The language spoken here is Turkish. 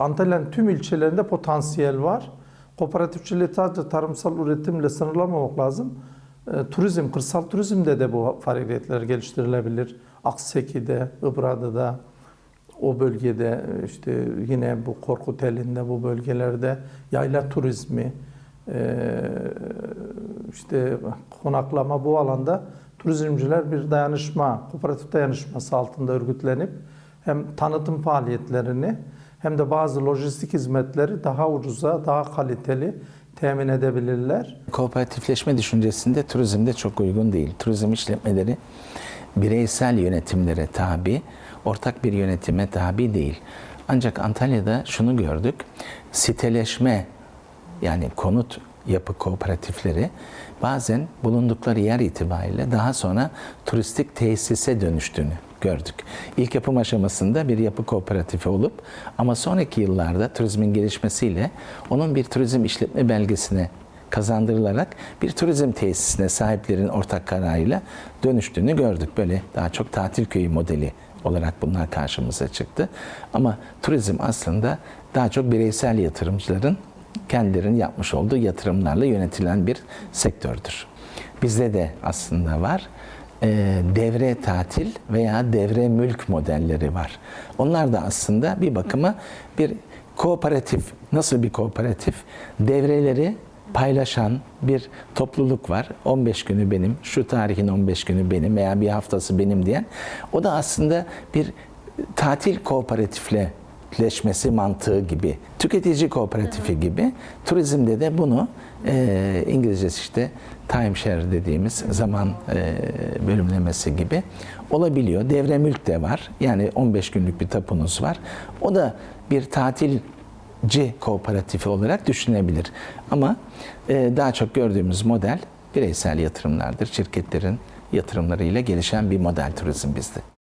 Antalya'nın tüm ilçelerinde potansiyel var. Kooperatifçiliği sadece tarımsal üretimle sınırlamamak lazım. E, turizm, kırsal turizmde de bu faaliyetler geliştirilebilir. Akseki'de, Ibra'da o bölgede işte yine bu Korkuteli'nde bu bölgelerde yayla turizmi e, işte konaklama bu alanda turizmciler bir dayanışma, kooperatif dayanışması altında örgütlenip hem tanıtım faaliyetlerini hem de bazı lojistik hizmetleri daha ucuza, daha kaliteli temin edebilirler. Kooperatifleşme düşüncesinde turizmde çok uygun değil. Turizm işletmeleri bireysel yönetimlere tabi, ortak bir yönetime tabi değil. Ancak Antalya'da şunu gördük. Siteleşme yani konut yapı kooperatifleri bazen bulundukları yer itibariyle daha sonra turistik tesise dönüştüğünü gördük. İlk yapım aşamasında bir yapı kooperatifi olup ama sonraki yıllarda turizmin gelişmesiyle onun bir turizm işletme belgesine kazandırılarak bir turizm tesisine sahiplerin ortak kararıyla dönüştüğünü gördük. Böyle daha çok tatil köyü modeli olarak bunlar karşımıza çıktı. Ama turizm aslında daha çok bireysel yatırımcıların kendilerinin yapmış olduğu yatırımlarla yönetilen bir sektördür. Bizde de aslında var. Ee, devre tatil veya devre mülk modelleri var. Onlar da aslında bir bakıma bir kooperatif, nasıl bir kooperatif? Devreleri paylaşan bir topluluk var. 15 günü benim, şu tarihin 15 günü benim veya bir haftası benim diyen. O da aslında bir tatil kooperatifleşmesi mantığı gibi, tüketici kooperatifi gibi. Turizmde de bunu e, İngilizcesi işte timeshare dediğimiz zaman e, bölümlemesi gibi olabiliyor. Devre mülk de var. Yani 15 günlük bir tapunuz var. O da bir tatil C kooperatifi olarak düşünebilir. Ama e, daha çok gördüğümüz model bireysel yatırımlardır. Şirketlerin yatırımlarıyla gelişen bir model turizm bizde.